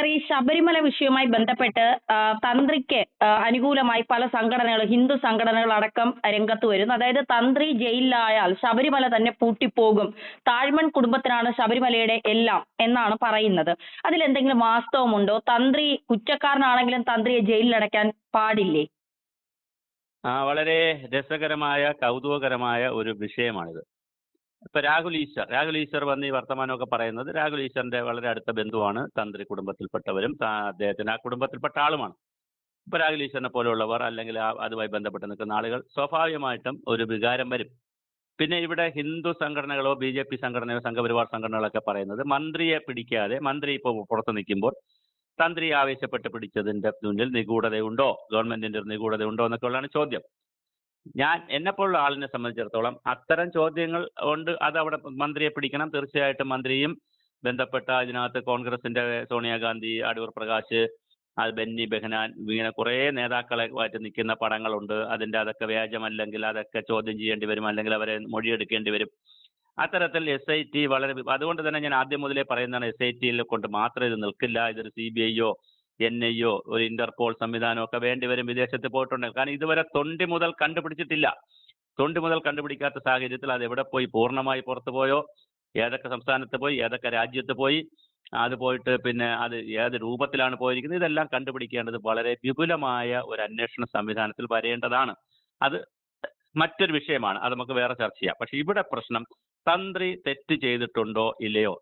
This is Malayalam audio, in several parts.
സർ ഈ ശബരിമല വിഷയവുമായി ബന്ധപ്പെട്ട് തന്ത്രിക്ക് അനുകൂലമായി പല സംഘടനകളും ഹിന്ദു സംഘടനകൾ അടക്കം രംഗത്ത് വരുന്നു. അതായത് തന്ത്രി ജയിലിലായാൽ ശബരിമല തന്നെ പൂട്ടിപ്പോകും. താഴ്മൺ കുടുംബത്തിനാണ് ശബരിമലയുടെ എല്ലാം എന്നാണ് പറയുന്നത്. അതിൽ എന്തെങ്കിലും വാസ്തവമുണ്ടോ? തന്ത്രി കുറ്റക്കാരനാണെങ്കിലും തന്ത്രിയെ ജയിലിലടയ്ക്കാൻ പാടില്ലേ? ആ വളരെ രസകരമായ കൗതുകകരമായ ഒരു വിഷയമാണിത്. ഇപ്പൊ രാഹുൽ ഈശ്വർ രാഹുൽ ഈശ്വർ വന്ന് ഈ വർത്തമാനമൊക്കെ പറയുന്നത് രാഹുൽ ഈശ്വറിന്റെ വളരെ അടുത്ത ബന്ധുവാണ് തന്ത്രി കുടുംബത്തിൽപ്പെട്ടവരും അദ്ദേഹത്തിന് ആ കുടുംബത്തിൽപ്പെട്ട ആളുമാണ്. ഇപ്പൊ രാഹുൽ ഈശ്വറിനെ പോലെയുള്ളവർ അല്ലെങ്കിൽ അതുമായി ബന്ധപ്പെട്ട് നിൽക്കുന്ന ആളുകൾ സ്വാഭാവികമായിട്ടും ഒരു വികാരം വരും. പിന്നെ ഇവിടെ ഹിന്ദു സംഘടനകളോ ബി ജെ പി സംഘടനയോ സംഘപരിവാർ സംഘടനകളൊക്കെ പറയുന്നത് മന്ത്രിയെ പിടിക്കാതെ മന്ത്രി ഇപ്പോൾ പുറത്ത് നിൽക്കുമ്പോൾ തന്ത്രി ആവേശപ്പെട്ട് പിടിച്ചതിന്റെ മുന്നിൽ നിഗൂഢതയുണ്ടോ? ഗവൺമെന്റിന്റെ നിഗൂഢതയുണ്ടോ എന്നൊക്കെയുള്ളതാണ് ചോദ്യം. ഞാൻ എന്നെപ്പോലുള്ള ആളിനെ സംബന്ധിച്ചിടത്തോളം അത്തരം ചോദ്യങ്ങൾ കൊണ്ട് അത് അവിടെ മന്ത്രിയെ പിടിക്കണം. തീർച്ചയായിട്ടും മന്ത്രിയും ബന്ധപ്പെട്ട ഇതിനകത്ത് കോൺഗ്രസിന്റെ സോണിയാഗാന്ധി അടൂർ പ്രകാശ് അത് ബെന്നി ബെഹനാൻ ഇങ്ങനെ കുറേ നേതാക്കളെ ആയിട്ട് നിൽക്കുന്ന പടങ്ങളുണ്ട്. അതിന്റെ അതൊക്കെ വ്യാജമല്ലെങ്കിൽ അതൊക്കെ ചോദ്യം ചെയ്യേണ്ടി വരും അല്ലെങ്കിൽ അവരെ മൊഴിയെടുക്കേണ്ടി വരും. അത്തരത്തിൽ എസ് ഐ ടി വളരെ അതുകൊണ്ട് തന്നെ ഞാൻ ആദ്യം മുതലേ പറയുന്നതാണ് എസ് ഐ ടിയിൽ കൊണ്ട് മാത്രം ഇത് നിൽക്കില്ല. ഇതൊരു സി ബി ഐയോ എൻ ഐ ഒ ഒരു ഇന്റർപോൾ സംവിധാനം ഒക്കെ വേണ്ടിവരും വിദേശത്ത് പോയിട്ടുണ്ട് കാരണം ഇതുവരെ തൊണ്ടി മുതൽ കണ്ടുപിടിച്ചിട്ടില്ല. തൊണ്ടി മുതൽ കണ്ടുപിടിക്കാത്ത സാഹചര്യത്തിൽ അത് എവിടെ പോയി? പൂർണമായി പുറത്തു പോയോ? ഏതൊക്കെ സംസ്ഥാനത്ത് പോയി? ഏതൊക്കെ രാജ്യത്ത് പോയി? അത് പോയിട്ട് പിന്നെ അത് ഏത് രൂപത്തിലാണ് പോയിരിക്കുന്നത്? ഇതെല്ലാം കണ്ടുപിടിക്കേണ്ടത് വളരെ വിപുലമായ ഒരു അന്വേഷണ സംവിധാനത്തിൽ വരേണ്ടതാണ്. അത് മറ്റൊരു വിഷയമാണ്. അത് നമുക്ക് വേറെ ചർച്ച ചെയ്യാം. പക്ഷെ ഇവിടെ പ്രശ്നം തന്ത്രി തെറ്റ് ചെയ്തിട്ടുണ്ടോ ഇല്ലയോ?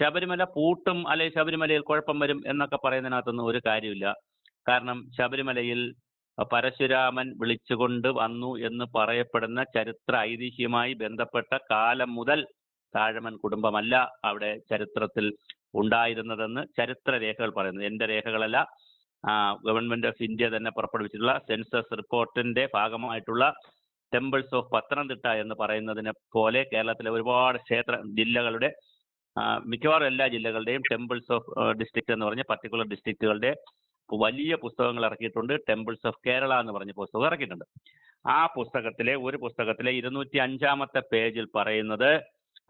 ശബരിമല പൂട്ടും അല്ലെ ശബരിമലയിൽ കുഴപ്പം വരും എന്നൊക്കെ പറയുന്നതിനകത്തൊന്നും ഒരു കാര്യമില്ല. കാരണം ശബരിമലയിൽ പരശുരാമൻ വിളിച്ചുകൊണ്ട് വന്നു എന്ന് പറയപ്പെടുന്ന ചരിത്ര ഐതിഹ്യമായി ബന്ധപ്പെട്ട കാലം മുതൽ താഴമൻ കുടുംബമല്ല അവിടെ ചരിത്രത്തിൽ ഉണ്ടായിരുന്നതെന്ന് ചരിത്ര രേഖകൾ പറയുന്നു. എന്റെ രേഖകളല്ല ഗവൺമെന്റ് ഓഫ് ഇന്ത്യ തന്നെ പുറപ്പെടുവിച്ചിട്ടുള്ള സെൻസസ് റിപ്പോർട്ടിന്റെ ഭാഗമായിട്ടുള്ള ടെമ്പിൾസ് ഓഫ് പത്തനംതിട്ട എന്ന് പറയുന്നതിനെ പോലെ കേരളത്തിലെ ഒരുപാട് ക്ഷേത്ര ജില്ലകളുടെ മിക്കവാറും എല്ലാ ജില്ലകളുടെയും ടെമ്പിൾസ് ഓഫ് ഡിസ്ട്രിക്ട് എന്ന് പറഞ്ഞ പർട്ടിക്കുലർ ഡിസ്ട്രിക്റ്റുകളുടെ വലിയ പുസ്തകങ്ങൾ ഇറക്കിയിട്ടുണ്ട്. ടെമ്പിൾസ് ഓഫ് കേരള എന്ന് പറഞ്ഞ പുസ്തകം ഇറക്കിയിട്ടുണ്ട്. ആ പുസ്തകത്തിലെ ഒരു പുസ്തകത്തിലെ ഇരുന്നൂറ്റി അഞ്ചാമത്തെ പേജിൽ പറയുന്നത്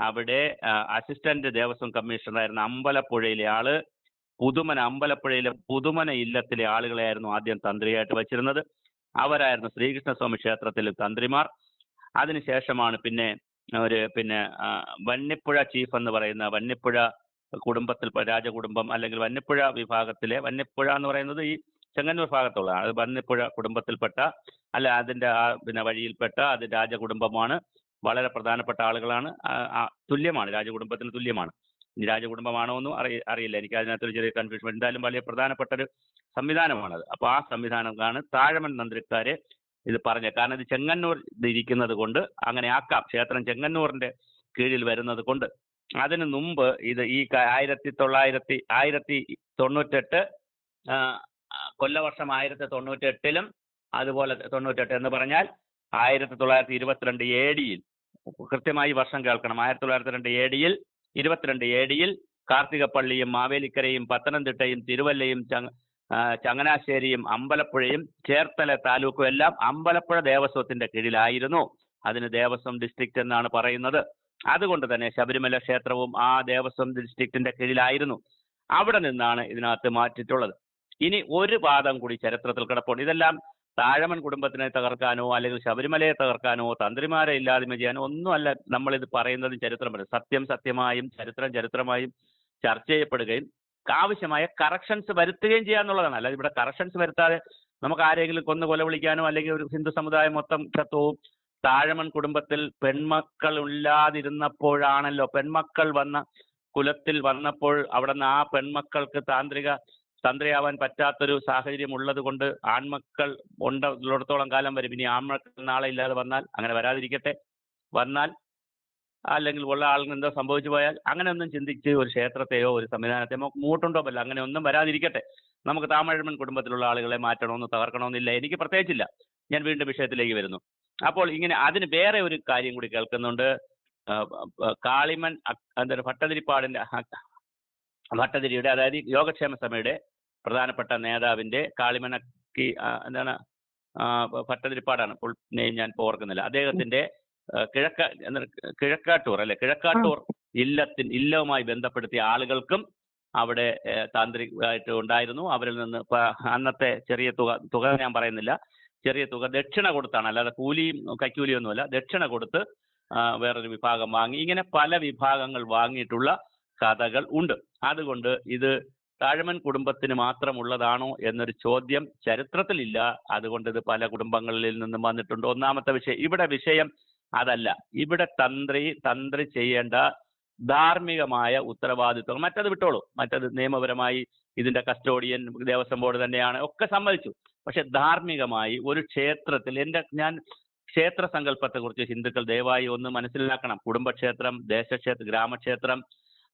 അവിടെ അസിസ്റ്റന്റ് ദേവസ്വം കമ്മീഷണറായിരുന്ന അമ്പലപ്പുഴയിലെ ആൾ പുതുമന അമ്പലപ്പുഴയിലെ പുതുമന ഇല്ലത്തിലെ ആളുകളെയായിരുന്നു ആദ്യം തന്ത്രിയായിട്ട് വച്ചിരുന്നത്. അവരായിരുന്നു ശ്രീകൃഷ്ണസ്വാമി ക്ഷേത്രത്തിലെ തന്ത്രിമാർ. അതിനുശേഷമാണ് പിന്നെ ഒരു പിന്നെ വന്യപ്പുഴ ചീഫ് എന്ന് പറയുന്ന വന്നിപ്പുഴ കുടുംബത്തിൽ രാജകുടുംബം അല്ലെങ്കിൽ വന്നിപ്പുഴ വിഭാഗത്തിലെ വന്നിപ്പുഴ എന്ന് പറയുന്നത് ഈ ചെങ്ങന്നൂർ ഭാഗത്തുള്ള അത് വന്നിപ്പുഴ കുടുംബത്തിൽപ്പെട്ട അല്ല അതിന്റെ ആ പിന്നെ വഴിയിൽപ്പെട്ട അത് രാജകുടുംബമാണ്. വളരെ പ്രധാനപ്പെട്ട ആളുകളാണ്. തുല്യമാണ്. രാജകുടുംബത്തിന് തുല്യമാണ്. ഇനി രാജകുടുംബമാണോ എന്നും അറിയ അറിയില്ല. എനിക്ക് അതിനകത്തൊരു ചെറിയ കൺഫ്യൂഷൻ എന്തായാലും വലിയ പ്രധാനപ്പെട്ട ഒരു സംവിധാനമാണത്. അപ്പോൾ ആ സംവിധാനമാണ് താഴമൺ തന്ത്രിക്കാരെ ഇത് പറഞ്ഞത് കാരണം ഇത് ചെങ്ങന്നൂർ ഇരിക്കുന്നത് കൊണ്ട് അങ്ങനെ ആക്കാം. ക്ഷേത്രം ചെങ്ങന്നൂറിന്റെ കീഴിൽ വരുന്നത് കൊണ്ട്. അതിന് മുമ്പ് ഇത് ഈ ആയിരത്തി തൊള്ളായിരത്തി ആയിരത്തി തൊണ്ണൂറ്റെട്ട് കൊല്ലവർഷം ആയിരത്തി തൊണ്ണൂറ്റെട്ടിലും അതുപോലെ തൊണ്ണൂറ്റെട്ട് എന്ന് പറഞ്ഞാൽ ആയിരത്തി തൊള്ളായിരത്തി ഇരുപത്തിരണ്ട് എ കൃത്യമായി വർഷം കേൾക്കണം. ആയിരത്തി തൊള്ളായിരത്തി രണ്ട് എ ഇരുപത്തിരണ്ട് എ കാർത്തികപ്പള്ളിയും മാവേലിക്കരയും പത്തനംതിട്ടയും തിരുവല്ലയും ചങ്ങനാശ്ശേരിയും അമ്പലപ്പുഴയും ചേർത്തല താലൂക്കും എല്ലാം അമ്പലപ്പുഴ ദേവസ്വത്തിന്റെ കീഴിലായിരുന്നു. അതിന് ദേവസ്വം ഡിസ്ട്രിക്റ്റ് എന്നാണ് പറയുന്നത്. അതുകൊണ്ട് തന്നെ ശബരിമല ക്ഷേത്രവും ആ ദേവസ്വം ഡിസ്ട്രിക്റ്റിന്റെ കീഴിലായിരുന്നു. അവിടെ നിന്നാണ് ഇതിനകത്ത് മാറ്റിയിട്ടുള്ളത്. ഇനി ഒരു പാദം കൂടി ചരിത്രത്തിൽ കിടപ്പുണ്ട്. ഇതെല്ലാം താഴമൻ കുടുംബത്തിനെ തകർക്കാനോ അല്ലെങ്കിൽ ശബരിമലയെ തകർക്കാനോ തന്ത്രിമാരെ ഇല്ലായ്മ ചെയ്യാനോ ഒന്നുമല്ല നമ്മളിത് പറയുന്നത് ചരിത്രമല്ല. സത്യം സത്യമായും ചരിത്രം ചരിത്രമായും ചർച്ച ചെയ്യപ്പെടുകയും ആവശ്യമായ കറക്ഷൻസ് വരുത്തുകയും ചെയ്യാന്നുള്ളതാണ് അല്ലാതെ ഇവിടെ കറക്ഷൻസ് വരുത്താതെ നമുക്ക് ആരെങ്കിലും കൊന്നു കൊല വിളിക്കാനോ അല്ലെങ്കിൽ ഒരു ഹിന്ദു സമുദായം മൊത്തം ചത്തവും താഴമൺ കുടുംബത്തിൽ പെൺമക്കൾ ഇല്ലാതിരുന്നപ്പോഴാണല്ലോ പെൺമക്കൾ വന്ന കുലത്തിൽ വന്നപ്പോൾ അവിടെ നിന്ന് ആ പെൺമക്കൾക്ക് താന്ത്രിക തന്ത്രിയാവാൻ പറ്റാത്തൊരു സാഹചര്യം ഉള്ളത് കൊണ്ട് ആൺമക്കൾ ഉള്ളിടത്തോളം കാലം വരും. ഇനി ആൺമക്കൾ നാളെ ഇല്ലാതെ വന്നാൽ അങ്ങനെ വരാതിരിക്കട്ടെ. വന്നാൽ അല്ലെങ്കിൽ ഉള്ള ആളിന് എന്തോ സംഭവിച്ചു പോയാൽ അങ്ങനെ ഒന്നും ചിന്തിച്ച് ഒരു ക്ഷേത്രത്തെയോ ഒരു സംവിധാനത്തെയോ മൂട്ടുണ്ടോ അങ്ങനെ ഒന്നും വരാതിരിക്കട്ടെ. നമുക്ക് താമഴമൻ കുടുംബത്തിലുള്ള ആളുകളെ മാറ്റണമെന്ന് തകർക്കണമെന്നില്ല. എനിക്ക് പ്രത്യേകിച്ചില്ല. ഞാൻ വീണ്ടും വിഷയത്തിലേക്ക് വരുന്നു. അപ്പോൾ ഇങ്ങനെ അതിന് വേറെ ഒരു കാര്യം കൂടി കേൾക്കുന്നുണ്ട്. കാളിമൻ എന്തൊരു ഭട്ടതിരിപ്പാടിന്റെ ഭട്ടതിരിയുടെ അതായത് യോഗക്ഷേമ സഭയുടെ പ്രധാനപ്പെട്ട നേതാവിന്റെ കാളിമനക്കി എന്താണ്? ഭട്ടതിരിപ്പാടാണ്. ഫുൾ ഞാൻ ഓർക്കുന്നില്ല. അദ്ദേഹത്തിന്റെ കിഴക്ക കിഴക്കാട്ടൂർ അല്ലെ? കിഴക്കാട്ടൂർ ഇല്ലത്തിൻ ഇല്ലവുമായി ബന്ധപ്പെടുത്തിയ ആളുകൾക്കും അവിടെ താന്ത്രികമായിട്ട് ഉണ്ടായിരുന്നു. അവരിൽ നിന്ന് അന്നത്തെ ചെറിയ തുക തുക ഞാൻ പറയുന്നില്ല. ചെറിയ തുക ദക്ഷിണ കൊടുത്താണ്. അല്ലാതെ കൂലിയും കൈക്കൂലിയൊന്നുമല്ല. ദക്ഷിണ കൊടുത്ത് വേറൊരു വിഭാഗം വാങ്ങി. ഇങ്ങനെ പല വിഭാഗങ്ങൾ വാങ്ങിയിട്ടുള്ള കഥകൾ ഉണ്ട്. അതുകൊണ്ട് ഇത് താഴമൻ കുടുംബത്തിന് മാത്രമുള്ളതാണോ എന്നൊരു ചോദ്യം ചരിത്രത്തിലില്ല. അതുകൊണ്ട് ഇത് പല കുടുംബങ്ങളിൽ നിന്നും വന്നിട്ടുണ്ട്. ഒന്നാമത്തെ വിഷയം ഇവിടെ വിഷയം അതല്ല. ഇവിടെ തന്ത്രി തന്ത്രി ചെയ്യേണ്ട ധാർമ്മികമായ ഉത്തരവാദിത്വം മറ്റത് വിട്ടോളൂ. മറ്റത് നിയമപരമായി ഇതിന്റെ കസ്റ്റോഡിയൻ ദേവസ്വം ബോർഡ് തന്നെയാണ് ഒക്കെ സമ്മതിച്ചു. പക്ഷെ ധാർമ്മികമായി ഒരു ക്ഷേത്രത്തിൽ എന്റെ ഞാൻ ക്ഷേത്ര സങ്കല്പത്തെ കുറിച്ച് ഹിന്ദുക്കൾ ദയവായി ഒന്ന് മനസ്സിലാക്കണം. കുടുംബക്ഷേത്രം ദേശക്ഷേത്രം ഗ്രാമക്ഷേത്രം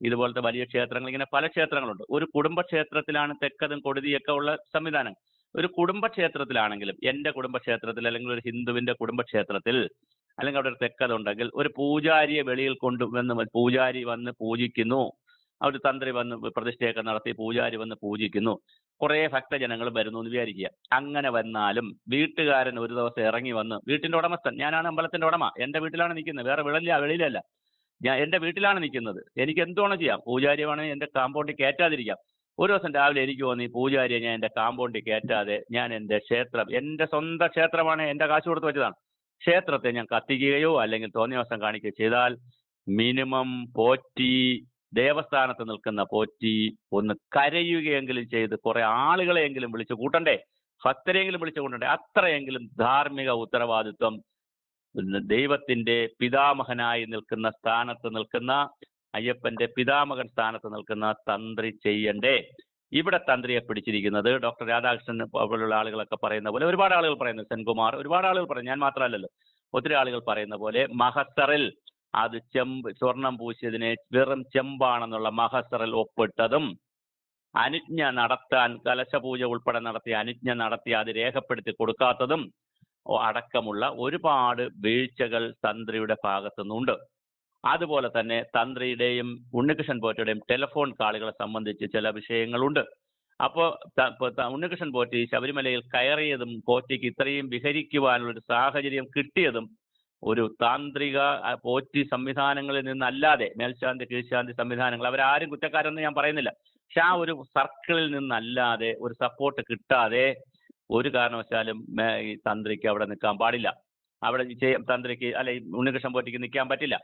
ഇതുപോലത്തെ വലിയ ക്ഷേത്രങ്ങൾ ഇങ്ങനെ പല ക്ഷേത്രങ്ങളുണ്ട്. ഒരു കുടുംബക്ഷേത്രത്തിലാണ് തെക്കതും കൊടുതിയൊക്കെ ഉള്ള സംവിധാനം ഒരു കുടുംബക്ഷേത്രത്തിലാണെങ്കിലും എന്റെ കുടുംബക്ഷേത്രത്തിൽ അല്ലെങ്കിൽ ഒരു ഹിന്ദുവിന്റെ കുടുംബക്ഷേത്രത്തിൽ അല്ലെങ്കിൽ അവിടെ ഒരു തെക്കതുണ്ടെങ്കിൽ ഒരു പൂജാരിയെ വെളിയിൽ കൊണ്ടുവന്ന് പൂജാരി വന്ന് പൂജിക്കുന്നു. ഒരു തന്ത്രി വന്ന് പ്രതിഷ്ഠയൊക്കെ നടത്തി പൂജാരി വന്ന് പൂജിക്കുന്നു. കുറേ ഭക്തജനങ്ങൾ വരുന്നു എന്ന് വിചാരിക്കുക. അങ്ങനെ വന്നാലും വീട്ടുകാരൻ ഒരു ദിവസം ഇറങ്ങി വന്ന് വീട്ടിന്റെ ഉടമസ്ഥൻ ഞാനാണ് അമ്പലത്തിന്റെ ഉടമ. എന്റെ വീട്ടിലാണ് നിൽക്കുന്നത്. വേറെ വെളിയില്ല വെളിയിലല്ല. ഞാൻ എന്റെ വീട്ടിലാണ് നിൽക്കുന്നത്. എനിക്ക് എന്തുവേണം ചെയ്യാം? പൂജാരി വേണമെങ്കിൽ എന്റെ കാമ്പൗണ്ടിൽ കയറ്റാതിരിക്കാം. ഒരു ദിവസം രാവിലെ എനിക്ക് തോന്നി പൂജാരിയെ ഞാൻ എന്റെ കാമ്പൗണ്ടിൽ കയറ്റാതെ ഞാൻ എന്റെ ക്ഷേത്രം എന്റെ സ്വന്തം ക്ഷേത്രമാണ് എന്റെ കാശ് കൊടുത്ത് വെച്ചതാണ്. ക്ഷേത്രത്തെ ഞാൻ കത്തിക്കുകയോ അല്ലെങ്കിൽ തോന്നിയവസം കാണിക്കുകയോ ചെയ്താൽ മിനിമം പോറ്റി ദേവസ്ഥാനത്ത് നിൽക്കുന്ന പോറ്റി ഒന്ന് കരയുകയെങ്കിലും ചെയ്ത് കുറെ ആളുകളെയെങ്കിലും വിളിച്ചു കൂട്ടണ്ടേ? ഭക്തരെയെങ്കിലും വിളിച്ചു കൂട്ടണ്ടേ? അത്രയെങ്കിലും ധാർമ്മിക ഉത്തരവാദിത്വം ദൈവത്തിന്റെ പിതാമഹനായി നിൽക്കുന്ന സ്ഥാനത്ത് നിൽക്കുന്ന അയ്യപ്പന്റെ പിതാമകൻ സ്ഥാനത്ത് നിൽക്കുന്ന തന്ത്രി ചെയ്യണ്ടേ? ഇവിടെ തന്ത്രിയെ പിടിച്ചിരിക്കുന്നത് ഡോക്ടർ രാധാകൃഷ്ണൻ പോലുള്ള ആളുകളൊക്കെ പറയുന്ന പോലെ ഒരുപാട് ആളുകൾ പറയുന്നു സെൻകുമാർ. ഒരുപാട് ആളുകൾ പറയും ഞാൻ മാത്രമല്ലല്ലോ ഒത്തിരി ആളുകൾ പറയുന്ന പോലെ മഹസറിൽ അത് ചെമ്പ് സ്വർണം പൂശിയതിനെ വെറും ചെമ്പാണെന്നുള്ള മഹസറിൽ ഒപ്പിട്ടതും അനുജ്ഞ നടത്താൻ കലശപൂജ ഉൾപ്പെടെ നടത്തി അനുജ്ഞ നടത്തി അത് രേഖപ്പെടുത്തി കൊടുക്കാത്തതും അടക്കമുള്ള ഒരുപാട് വീഴ്ചകൾ തന്ത്രിയുടെ ഭാഗത്തുനിന്നുണ്ട്. അതുപോലെ തന്നെ തന്ത്രിയുടെയും ഉണ്ണികൃഷ്ണൻ പോറ്റയുടെയും ടെലിഫോൺ കാളുകളെ സംബന്ധിച്ച് ചില വിഷയങ്ങളുണ്ട്. അപ്പോൾ ഉണ്ണികൃഷ്ണൻ പോറ്റി ശബരിമലയിൽ കയറിയതും പോറ്റിക്ക് ഇത്രയും വിഹരിക്കുവാനുള്ള ഒരു സാഹചര്യം കിട്ടിയതും ഒരു താന്ത്രിക പോറ്റി സംവിധാനങ്ങളിൽ നിന്നല്ലാതെ മേൽശാന്തി കീഴ്ശാന്തി സംവിധാനങ്ങൾ അവരാരും കുറ്റക്കാരെന്ന് ഞാൻ പറയുന്നില്ല. പക്ഷെ ആ ഒരു സർക്കിളിൽ നിന്നല്ലാതെ ഒരു സപ്പോർട്ട് കിട്ടാതെ ഒരു കാരണവശാലും ഈ തന്ത്രിക്ക് അവിടെ നിൽക്കാൻ പാടില്ല. അവിടെ തന്ത്രിക്ക് അല്ലെ ഉണ്ണികൃഷ്ണൻ പോറ്റിക്ക് നിൽക്കാൻ പറ്റില്ല.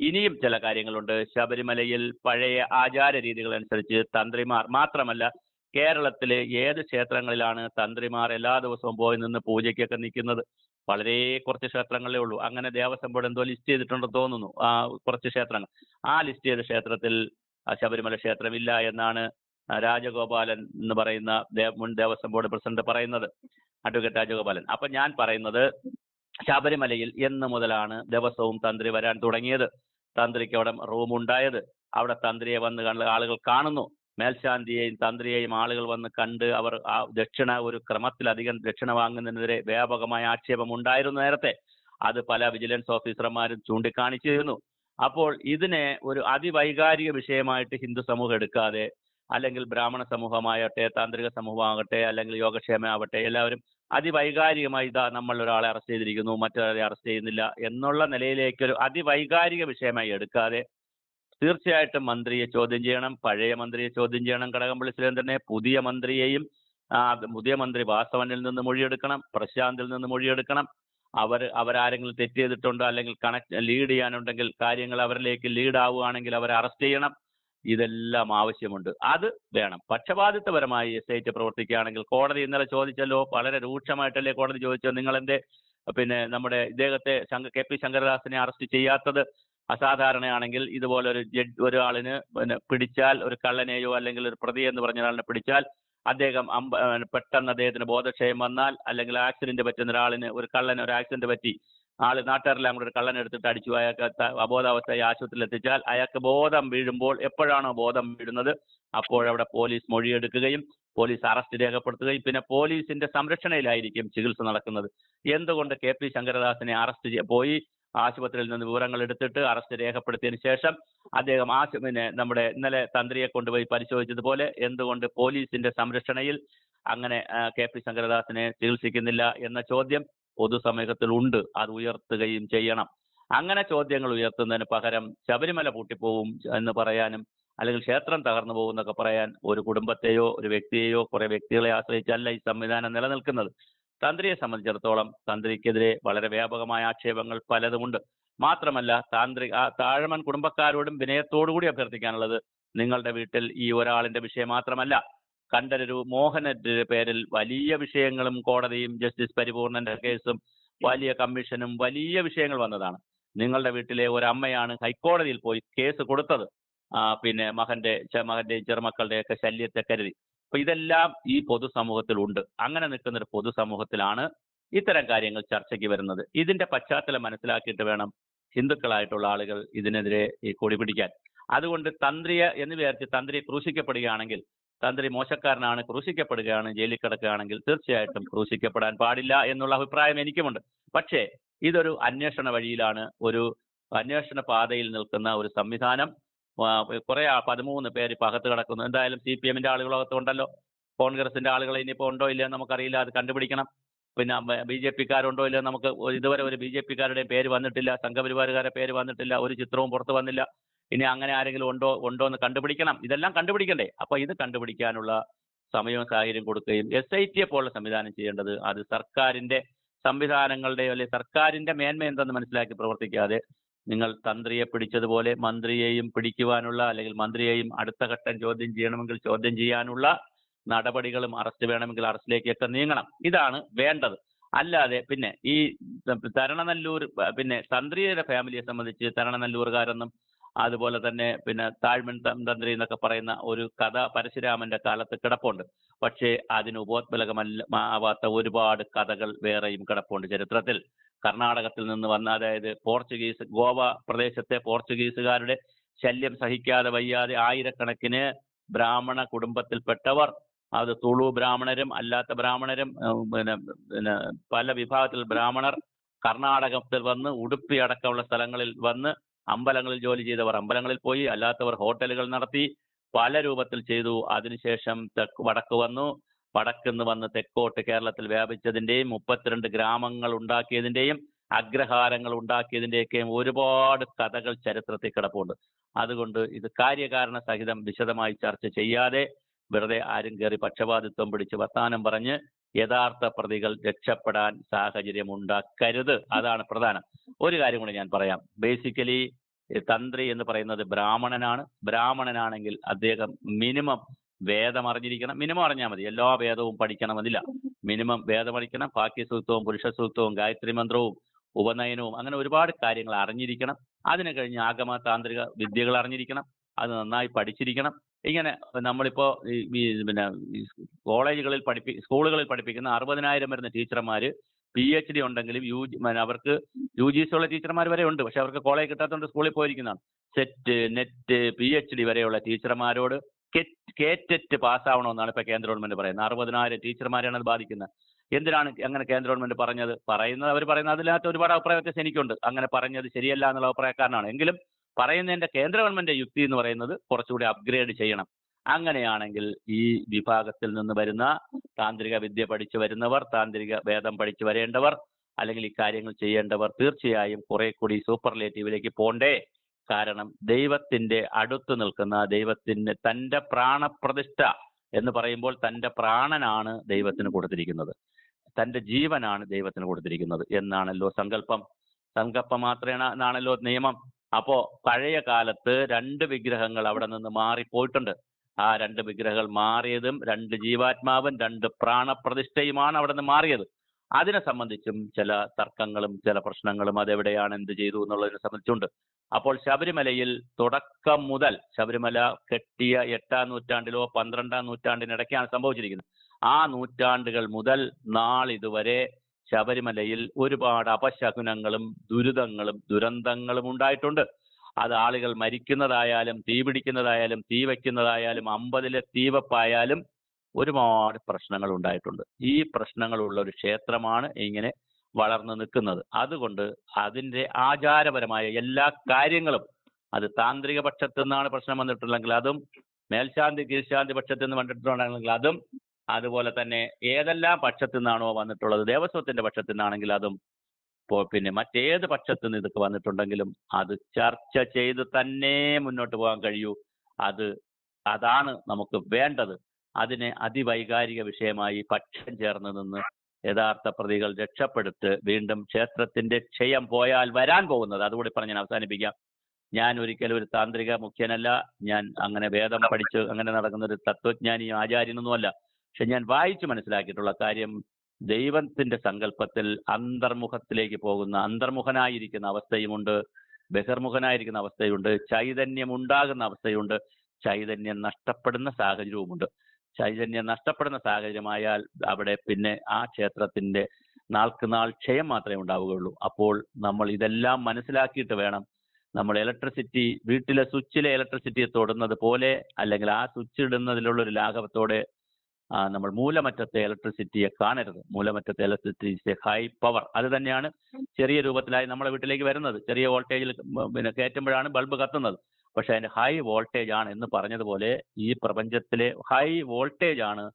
ഇനിയും ചില കാര്യങ്ങളുണ്ട്. ശബരിമലയിൽ പഴയ ആചാര രീതികൾ അനുസരിച്ച് തന്ത്രിമാർ മാത്രമല്ല കേരളത്തിലെ ഏത് ക്ഷേത്രങ്ങളിലാണ് തന്ത്രിമാർ എല്ലാ ദിവസവും പോയി നിന്ന് പൂജയ്ക്കൊക്കെ നിൽക്കുന്നത്? വളരെ കുറച്ച് ക്ഷേത്രങ്ങളേ ഉള്ളൂ. അങ്ങനെ ദേവസ്വം ബോർഡ് എന്തോ ലിസ്റ്റ് ചെയ്തിട്ടുണ്ടെന്ന് തോന്നുന്നു ആ കുറച്ച് ക്ഷേത്രങ്ങൾ. ആ ലിസ്റ്റ് ചെയ്ത ക്ഷേത്രത്തിൽ ശബരിമല ക്ഷേത്രമില്ല എന്നാണ് രാജഗോപാലൻ എന്ന് പറയുന്ന മുൻ ദേവസ്വം ബോർഡ് പ്രസിഡന്റ് പറയുന്നത്. അഡ്വക്കേറ്റ് രാജഗോപാലൻ. അപ്പൊ ഞാൻ പറയുന്നത് ശബരിമലയിൽ എന്ന് മുതലാണ് ദിവസവും തന്ത്രി വരാൻ തുടങ്ങിയത്. തന്ത്രിക്ക് അവിടെ റൂം ഉണ്ടായത് അവിടെ തന്ത്രിയെ വന്ന് കണ്ട് ആളുകൾ കാണുന്നു. മേൽശാന്തിയെയും തന്ത്രിയെയും ആളുകൾ വന്ന് കണ്ട് അവർ ആ ദക്ഷിണ ഒരു ക്രമത്തിലധികം ദക്ഷിണ വാങ്ങുന്നതിനെതിരെ വ്യാപകമായ ആക്ഷേപം ഉണ്ടായിരുന്നു നേരത്തെ. അത് പല വിജിലൻസ് ഓഫീസർമാരും ചൂണ്ടിക്കാണിച്ചിരുന്നു അപ്പോൾ ഇതിനെ ഒരു അതിവൈകാരിക വിഷയമായിട്ട് ഹിന്ദു സമൂഹം എടുക്കാതെ അല്ലെങ്കിൽ ബ്രാഹ്മണ സമൂഹമാകട്ടെ താന്ത്രിക സമൂഹമാകട്ടെ അല്ലെങ്കിൽ യോഗക്ഷേമമാവട്ടെ എല്ലാവരും അതിവൈകാരികമായി ഇതാ നമ്മൾ ഒരാളെ അറസ്റ്റ് ചെയ്തിരിക്കുന്നു മറ്റൊരാളെ അറസ്റ്റ് ചെയ്യുന്നില്ല എന്നുള്ള നിലയിലേക്ക് ഒരു അതിവൈകാരിക വിഷയമായി എടുക്കാതെ തീർച്ചയായിട്ടും മന്ത്രിയെ ചോദ്യം ചെയ്യണം പഴയ മന്ത്രിയെ ചോദ്യം ചെയ്യണം കടകംപള്ളി സുരേന്ദ്രനെ പുതിയ മന്ത്രിയെയും പുതിയ മന്ത്രി വാസവനിൽ നിന്ന് മൊഴിയെടുക്കണം പ്രശാന്തിൽ നിന്ന് മൊഴിയെടുക്കണം. അവർ അവരാരെങ്കിലും തെറ്റ് ചെയ്തിട്ടുണ്ടോ അല്ലെങ്കിൽ കണക്ട് ലീഡ് ചെയ്യാനുണ്ടെങ്കിൽ കാര്യങ്ങൾ അവരിലേക്ക് ലീഡ് ആവുകയാണെങ്കിൽ അവരെ അറസ്റ്റ് ചെയ്യണം. ഇതെല്ലാം ആവശ്യമുണ്ട്. അത് വേണം. പക്ഷപാതിത്വപരമായി എസ് ഐ ടി പ്രവർത്തിക്കുകയാണെങ്കിൽ കോടതി ഇന്നലെ ചോദിച്ചല്ലോ വളരെ രൂക്ഷമായിട്ടല്ലേ കോടതി ചോദിച്ചോ നിങ്ങൾ എന്തേ പിന്നെ നമ്മുടെ ഇദ്ദേഹത്തെ കെ പി ശങ്കരദാസിനെ അറസ്റ്റ് ചെയ്യാത്തത് അസാധാരണയാണെങ്കിൽ ഇതുപോലെ ഒരു ജഡ് ഒരാളിന് പിന്നെ പിടിച്ചാൽ ഒരു കള്ളനെയോ അല്ലെങ്കിൽ ഒരു പ്രതി എന്ന് പറഞ്ഞ ഒരാളിനെ പിടിച്ചാൽ അദ്ദേഹം പെട്ടെന്ന് അദ്ദേഹത്തിന് ബോധക്ഷയം വന്നാൽ അല്ലെങ്കിൽ ആക്സിഡന്റ് പറ്റുന്ന ഒരാളിന് ഒരു കള്ളന് ഒരു ആക്സിഡന്റ് പറ്റി ആൾ നാട്ടുകാരെല്ലാം കൂടെ ഒരു കള്ളൻ എടുത്തിട്ട് അടിച്ചു. അയാൾക്ക് അബോധാവസ്ഥയെ ആശുപത്രിയിൽ എത്തിച്ചാൽ അയാൾക്ക് ബോധം വീഴുമ്പോൾ എപ്പോഴാണോ ബോധം വീഴുന്നത് അപ്പോഴവിടെ പോലീസ് മൊഴിയെടുക്കുകയും പോലീസ് അറസ്റ്റ് രേഖപ്പെടുത്തുകയും പിന്നെ പോലീസിന്റെ സംരക്ഷണയിലായിരിക്കും ചികിത്സ നടക്കുന്നത്. എന്തുകൊണ്ട് കെ പി ശങ്കരദാസിനെ അറസ്റ്റ് പോയി ആശുപത്രിയിൽ നിന്ന് വിവരങ്ങൾ എടുത്തിട്ട് അറസ്റ്റ് രേഖപ്പെടുത്തിയതിനു ശേഷം അദ്ദേഹം ആശു പിന്നെ നമ്മുടെ ഇന്നലെ തന്ത്രിയെ കൊണ്ടുപോയി പരിശോധിച്ചതുപോലെ എന്തുകൊണ്ട് പോലീസിന്റെ സംരക്ഷണയിൽ അങ്ങനെ കെ പി ശങ്കരദാസിനെ ചികിത്സിക്കുന്നില്ല എന്ന ചോദ്യം പൊതുസമൂഹത്തിൽ ഉണ്ട് അത് ഉയർത്തുകയും ചെയ്യണം. അങ്ങനെ ചോദ്യങ്ങൾ ഉയർത്തുന്നതിന് പകരം ശബരിമല പൂട്ടിപ്പോവും എന്ന് പറയാനും അല്ലെങ്കിൽ ക്ഷേത്രം തകർന്നു പോകും എന്നൊക്കെ പറയാൻ ഒരു കുടുംബത്തെയോ ഒരു വ്യക്തിയെയോ കുറെ വ്യക്തികളെ ആശ്രയിച്ചല്ല ഈ സംവിധാനം നിലനിൽക്കുന്നത്. തന്ത്രിയെ സംബന്ധിച്ചിടത്തോളം തന്ത്രിക്കെതിരെ വളരെ വ്യാപകമായ ആക്ഷേപങ്ങൾ പലതുമുണ്ട്. മാത്രമല്ല താന്ത്രിക ആ താഴമൻ കുടുംബക്കാരോടും വിനയത്തോടുകൂടി അഭ്യർത്ഥിക്കാനുള്ളത് നിങ്ങളുടെ വീട്ടിൽ ഈ ഒരാളിന്റെ വിഷയം മാത്രമല്ല. കണ്ഠരരു മോഹനന്റെ പേരിൽ വലിയ വിഷയങ്ങളും കോടതിയും ജസ്റ്റിസ് പരിപൂർണന്റെ കേസും വലിയ കമ്മീഷനും വലിയ വിഷയങ്ങൾ വന്നതാണ്. നിങ്ങളുടെ വീട്ടിലെ ഒരു അമ്മയാണ് ഹൈക്കോടതിയിൽ പോയി കേസ് കൊടുത്തത്. പിന്നെ മകന്റെ മകന്റെയും ചെറുമക്കളുടെ ഒക്കെ ശല്യത്തെ കരുതി. അപ്പൊ ഇതെല്ലാം ഈ പൊതുസമൂഹത്തിൽ ഉണ്ട്. അങ്ങനെ നിൽക്കുന്ന ഒരു പൊതുസമൂഹത്തിലാണ് ഇത്തരം കാര്യങ്ങൾ ചർച്ചയ്ക്ക് വരുന്നത്. ഇതിന്റെ പശ്ചാത്തലം മനസ്സിലാക്കിയിട്ട് വേണം ഹിന്ദുക്കളായിട്ടുള്ള ആളുകൾ ഇതിനെതിരെ ഈ കൊടി പിടിക്കാൻ. അതുകൊണ്ട് തന്ത്രിയെ എന്ന് വിചാരിച്ച് തന്ത്രി ക്രൂശിക്കപ്പെടുകയാണെങ്കിൽ തന്ത്രി മോശക്കാരനാണ് ക്രൂശിക്കപ്പെടുകയാണ് ജയിലിൽ കിടക്കുകയാണെങ്കിൽ തീർച്ചയായിട്ടും ക്രൂശിക്കപ്പെടാൻ പാടില്ല എന്നുള്ള അഭിപ്രായം എനിക്കുമുണ്ട്. പക്ഷേ ഇതൊരു അന്വേഷണ വഴിയിലാണ് ഒരു അന്വേഷണ പാതയിൽ നിൽക്കുന്ന ഒരു സംവിധാനം കുറെ പതിമൂന്ന് പേര് പകത്ത് കിടക്കുന്നു. എന്തായാലും സി പി എമ്മിന്റെ ആളുകൾ അകത്തുണ്ടല്ലോ കോൺഗ്രസിന്റെ ആളുകൾ ഇനിയിപ്പോ ഉണ്ടോ ഇല്ലയോ നമുക്കറിയില്ല അത് കണ്ടുപിടിക്കണം. പിന്നെ ബി ജെ പിക്കാരുണ്ടോ ഇല്ലയോ നമുക്ക് ഇതുവരെ ഒരു ബി ജെ പിക്കാരുടെയും പേര് വന്നിട്ടില്ല സംഘപരിവാരുകാരുടെ പേര് വന്നിട്ടില്ല ഒരു ചിത്രവും പുറത്ത് വന്നില്ല. ഇനി അങ്ങനെ ആരെങ്കിലും ഉണ്ടോ ഉണ്ടോ എന്ന് കണ്ടുപിടിക്കണം. ഇതെല്ലാം കണ്ടുപിടിക്കണ്ടേ? അപ്പൊ ഇത് കണ്ടുപിടിക്കാനുള്ള സമയവും സാഹചര്യം കൊടുക്കുകയും എസ് ഐ ടിയെ പോലുള്ള സംവിധാനം ചെയ്യേണ്ടത് അത് സർക്കാരിന്റെ സംവിധാനങ്ങളുടെ അല്ലെങ്കിൽ സർക്കാരിന്റെ മേന്മ എന്തെന്ന് മനസ്സിലാക്കി പ്രവർത്തിക്കാതെ നിങ്ങൾ തന്ത്രിയെ പിടിച്ചതുപോലെ മന്ത്രിയെയും പിടിക്കുവാനുള്ള അല്ലെങ്കിൽ മന്ത്രിയെയും അടുത്ത ഘട്ടം ചോദ്യം ചെയ്യണമെങ്കിൽ ചോദ്യം ചെയ്യാനുള്ള നടപടികളും അറസ്റ്റ് വേണമെങ്കിൽ അറസ്റ്റിലേക്കൊക്കെ നീങ്ങണം. ഇതാണ് വേണ്ടത്. അല്ലാതെ പിന്നെ ഈ തരണനല്ലൂർ പിന്നെ തന്ത്രിയുടെ ഫാമിലിയെ സംബന്ധിച്ച് തരണനല്ലൂർകാരെന്നും അതുപോലെ തന്നെ പിന്നെ താഴ്മൺ തന്ത്രി എന്നൊക്കെ പറയുന്ന ഒരു കഥ പരശുരാമന്റെ കാലത്ത് കിടപ്പുണ്ട്. പക്ഷേ അതിന് ഉപോത്ബലകമല്ല ആവാത്ത ഒരുപാട് കഥകൾ വേറെയും കിടപ്പുണ്ട് ചരിത്രത്തിൽ. കർണാടകത്തിൽ നിന്ന് വന്ന അതായത് പോർച്ചുഗീസ് ഗോവ പ്രദേശത്തെ പോർച്ചുഗീസുകാരുടെ ശല്യം സഹിക്കാതെ വയ്യാതെ ആയിരക്കണക്കിന് ബ്രാഹ്മണ കുടുംബത്തിൽപ്പെട്ടവർ അത് തുളു ബ്രാഹ്മണരും അല്ലാത്ത ബ്രാഹ്മണരും പിന്നെ പിന്നെ പല വിഭാഗത്തിൽ ബ്രാഹ്മണർ കർണാടകത്തിൽ വന്ന് ഉടുപ്പി അടക്കമുള്ള സ്ഥലങ്ങളിൽ വന്ന് അമ്പലങ്ങളിൽ ജോലി ചെയ്തവർ അമ്പലങ്ങളിൽ പോയി അല്ലാത്തവർ ഹോട്ടലുകൾ നടത്തി പല രൂപത്തിൽ ചെയ്തു. അതിനുശേഷം തെക്ക് വടക്ക് വന്നു. വടക്കുന്ന് വന്ന് തെക്കോട്ട് കേരളത്തിൽ വ്യാപിച്ചതിന്റെയും മുപ്പത്തിരണ്ട് ഗ്രാമങ്ങൾ ഉണ്ടാക്കിയതിന്റെയും അഗ്രഹാരങ്ങൾ ഉണ്ടാക്കിയതിന്റെയൊക്കെയും ഒരുപാട് കഥകൾ ചരിത്രത്തിൽ കിടപ്പുണ്ട്. അതുകൊണ്ട് ഇത് കാര്യകാരണ സഹിതം വിശദമായി ചർച്ച ചെയ്യാതെ വെറുതെ ആരും കയറി പക്ഷപാതിത്വം പിടിച്ച് വർത്താനം പറഞ്ഞ് യഥാർത്ഥ പ്രതികൾ രക്ഷപ്പെടാൻ സാഹചര്യം ഉണ്ടാക്കരുത് അതാണ് പ്രധാനം. ഒരു കാര്യം കൂടി ഞാൻ പറയാം. ബേസിക്കലി തന്ത്രി എന്ന് പറയുന്നത് ബ്രാഹ്മണനാണ്. ബ്രാഹ്മണനാണെങ്കിൽ അദ്ദേഹം മിനിമം വേദം അറിഞ്ഞിരിക്കണം. മിനിമം അറിഞ്ഞാൽ മതി. എല്ലാ വേദവും പഠിക്കണമെന്നില്ല. മിനിമം വേദം പഠിക്കണം. ബാക്കി സൂക്തവും പുരുഷ സൂക്തവും ഗായത്രി മന്ത്രവും ഉപനയനവും അങ്ങനെ ഒരുപാട് കാര്യങ്ങൾ അറിഞ്ഞിരിക്കണം. അതിന് കഴിഞ്ഞ് ആഗമ താന്ത്രിക വിദ്യകൾ അറിഞ്ഞിരിക്കണം. അത് നന്നായി പഠിച്ചിരിക്കണം. ഇങ്ങനെ നമ്മളിപ്പോ ഈ പിന്നെ കോളേജുകളിൽ പഠിപ്പി സ്കൂളുകളിൽ പഠിപ്പിക്കുന്ന അറുപതിനായിരം വരുന്ന ടീച്ചർമാര് പി എച്ച് ഡി ഉണ്ടെങ്കിലും യു അവർക്ക് യു ജി സി ഉള്ള ടീച്ചർമാർ വരെ ഉണ്ട്. പക്ഷെ അവർക്ക് കോളേജ് കിട്ടാത്തതുകൊണ്ട് സ്കൂളിൽ പോയിരിക്കുന്നതാണ്. SET NET P H D വരെയുള്ള ടീച്ചർമാരോട് കേറ്ററ്റ് പാസ്സാവണമെന്നാണ് ഇപ്പൊ കേന്ദ്ര ഗവൺമെന്റ് പറയുന്നത്. അറുപതിനായിരം ടീച്ചർമാരെയാണ് അത് ബാധിക്കുന്നത്. എന്തിനാണ് അങ്ങനെ കേന്ദ്ര ഗവൺമെന്റ് പറഞ്ഞത്? പറയുന്നത് അവർ പറയുന്നത് അതിനകത്ത് ഒരുപാട് അഭിപ്രായ വ്യത്യാസം എനിക്കുണ്ട്. അങ്ങനെ പറഞ്ഞത് ശരിയല്ല എന്നുള്ള അഭിപ്രായക്കാരനാണ്. എങ്കിലും പറയുന്നതിന്റെ കേന്ദ്ര ഗവൺമെന്റ് യുക്തി എന്ന് പറയുന്നത് കുറച്ചുകൂടി അപ്ഗ്രേഡ് ചെയ്യണം. അങ്ങനെയാണെങ്കിൽ ഈ വിഭാഗത്തിൽ നിന്ന് വരുന്ന താന്ത്രിക വിദ്യ പഠിച്ചു വരുന്നവർ താന്ത്രിക വേദം പഠിച്ചു വരേണ്ടവർ അല്ലെങ്കിൽ ഇക്കാര്യങ്ങൾ ചെയ്യേണ്ടവർ തീർച്ചയായും കുറെ കൂടി സൂപ്പർലേറ്റീവിലേക്ക് പോണ്ടേ. കാരണം ദൈവത്തിന്റെ അടുത്ത് നിൽക്കുന്ന ദൈവത്തിന്റെ തന്റെ പ്രാണപ്രതിഷ്ഠ എന്ന് പറയുമ്പോൾ തന്റെ പ്രാണനാണ് ദൈവത്തിന് കൊടുത്തിരിക്കുന്നത്. തന്റെ ജീവനാണ് ദൈവത്തിന് കൊടുത്തിരിക്കുന്നത് എന്നാണല്ലോ സങ്കല്പം. സങ്കല്പം മാത്രമേ എന്നാണല്ലോ നിയമം. അപ്പോ പഴയ കാലത്ത് രണ്ട് വിഗ്രഹങ്ങൾ അവിടെ നിന്ന് മാറിപ്പോയിട്ടുണ്ട്. ആ രണ്ട് വിഗ്രഹങ്ങൾ മാറിയതും രണ്ട് ജീവാത്മാവും രണ്ട് പ്രാണപ്രതിഷ്ഠയുമാണ് അവിടെ നിന്ന് മാറിയത്. അതിനെ സംബന്ധിച്ചും ചില തർക്കങ്ങളും ചില പ്രശ്നങ്ങളും അതെവിടെയാണ് എന്ത് ചെയ്തു എന്നുള്ളതിനെ സംബന്ധിച്ചുണ്ട്. അപ്പോൾ ശബരിമലയിൽ തുടക്കം മുതൽ ശബരിമല കെട്ടിയ എട്ടാം നൂറ്റാണ്ടിലോ പന്ത്രണ്ടാം നൂറ്റാണ്ടിനിടയ്ക്കാണ് സംഭവിച്ചിരിക്കുന്നത്. ആ നൂറ്റാണ്ടുകൾ മുതൽ നാളിതുവരെ ശബരിമലയിൽ ഒരുപാട് അപശകുനങ്ങളും ദുരിതങ്ങളും ദുരന്തങ്ങളും ഉണ്ടായിട്ടുണ്ട്. അത് ആളുകൾ മരിക്കുന്നതായാലും തീ പിടിക്കുന്നതായാലും തീ വയ്ക്കുന്നതായാലും അമ്പതിലെ തീവപ്പായാലും ഒരുപാട് പ്രശ്നങ്ങൾ ഉണ്ടായിട്ടുണ്ട്. ഈ പ്രശ്നങ്ങളുള്ള ഒരു ക്ഷേത്രമാണ് ഇങ്ങനെ വളർന്നു നിൽക്കുന്നത്. അതുകൊണ്ട് അതിന്റെ ആചാരപരമായ എല്ലാ കാര്യങ്ങളും അത് താന്ത്രിക പക്ഷത്തു നിന്നാണ് പ്രശ്നം വന്നിട്ടുള്ളതെങ്കിൽ അതും മേൽശാന്തി കീഴ്ശാന്തി പക്ഷത്തു നിന്ന് വന്നിട്ടുണ്ടെങ്കിൽ അതും അതുപോലെ തന്നെ ഏതെല്ലാം പക്ഷത്തു നിന്നാണോ വന്നിട്ടുള്ളത്? ദേവസ്വത്തിന്റെ പക്ഷത്തു നിന്നാണെങ്കിൽ അതും പിന്നെ മറ്റേത് പക്ഷത്തു നിന്ന് ഇതൊക്കെ വന്നിട്ടുണ്ടെങ്കിലും അത് ചർച്ച ചെയ്ത് തന്നെ മുന്നോട്ട് പോകാൻ കഴിയൂ. അത് അതാണ് നമുക്ക് വേണ്ടത്. അതിനെ അതിവൈകാരിക വിഷയമായി പക്ഷം ചേർന്ന് നിന്ന് യഥാർത്ഥ പ്രതികൾ രക്ഷപ്പെടുത്ത് വീണ്ടും ക്ഷേത്രത്തിന്റെ ക്ഷയം പോയാൽ വരാൻ പോകുന്നത്. അതുകൂടി പറഞ്ഞ് ഞാൻ അവസാനിപ്പിക്കാം. ഞാൻ ഒരിക്കലും ഒരു താന്ത്രിക മുഖ്യനല്ല. ഞാൻ അങ്ങനെ വേദം പഠിച്ച് അങ്ങനെ നടക്കുന്ന ഒരു തത്വജ്ഞാനിയും ആചാര്യനൊന്നുമല്ല. പക്ഷെ ഞാൻ വായിച്ചു മനസ്സിലാക്കിയിട്ടുള്ള കാര്യം ദൈവത്തിന്റെ സങ്കല്പത്തിൽ അന്തർമുഖത്തിലേക്ക് പോകുന്ന അന്തർമുഖനായിരിക്കുന്ന അവസ്ഥയുമുണ്ട് ബഹിർമുഖനായിരിക്കുന്ന അവസ്ഥയുണ്ട് ചൈതന്യം ഉണ്ടാകുന്ന അവസ്ഥയുണ്ട് ചൈതന്യം നഷ്ടപ്പെടുന്ന സാഹചര്യവുമുണ്ട്. ചൈതന്യം നഷ്ടപ്പെടുന്ന സാഹചര്യമായാൽ അവിടെ പിന്നെ ആ ക്ഷേത്രത്തിന്റെ നാൾക്ക് നാൾ ക്ഷയം മാത്രമേ ഉണ്ടാവുകയുള്ളൂ. അപ്പോൾ നമ്മൾ ഇതെല്ലാം മനസ്സിലാക്കിയിട്ട് വേണം നമ്മൾ ഇലക്ട്രിസിറ്റി വീട്ടിലെ സ്വിച്ചിലെ ഇലക്ട്രിസിറ്റിയെ തൊടുന്നത് പോലെ അല്ലെങ്കിൽ ആ സ്വിച്ച് ഇടുന്നതിലുള്ള ഒരു ലാഘവത്തോടെ നമ്മൾ മൂലമറ്റത്തെ ഇലക്ട്രിസിറ്റിയെ കാണരുത്. മൂലമറ്റത്തെ ഇലക്ട്രിസിറ്റി ഹൈ പവർ അത് തന്നെയാണ് ചെറിയ രൂപത്തിലായി നമ്മളെ വീട്ടിലേക്ക് വരുന്നത്. ചെറിയ വോൾട്ടേജിൽ പിന്നെ കയറ്റുമ്പോഴാണ് ബൾബ് കത്തുന്നത്. പക്ഷെ അതിന്റെ ഹൈ വോൾട്ടേജ് ആണ് എന്ന് പറഞ്ഞതുപോലെ ഈ പ്രപഞ്ചത്തിലെ ഹൈ വോൾട്ടേജ് ആണ്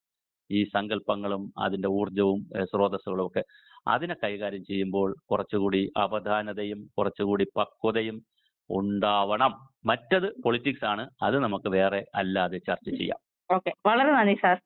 ഈ സങ്കല്പങ്ങളും അതിന്റെ ഊർജവും സ്രോതസ്സുകളും ഒക്കെ. അതിനെ കൈകാര്യം ചെയ്യുമ്പോൾ കുറച്ചുകൂടി അവധാനതയും കുറച്ചുകൂടി പക്വതയും ഉണ്ടാവണം. മറ്റത് പൊളിറ്റിക്സ് ആണ്. അത് നമുക്ക് വേറെ അല്ലാതെ ചർച്ച ചെയ്യാം. ഓക്കെ. വളരെ നന്ദി സാർ.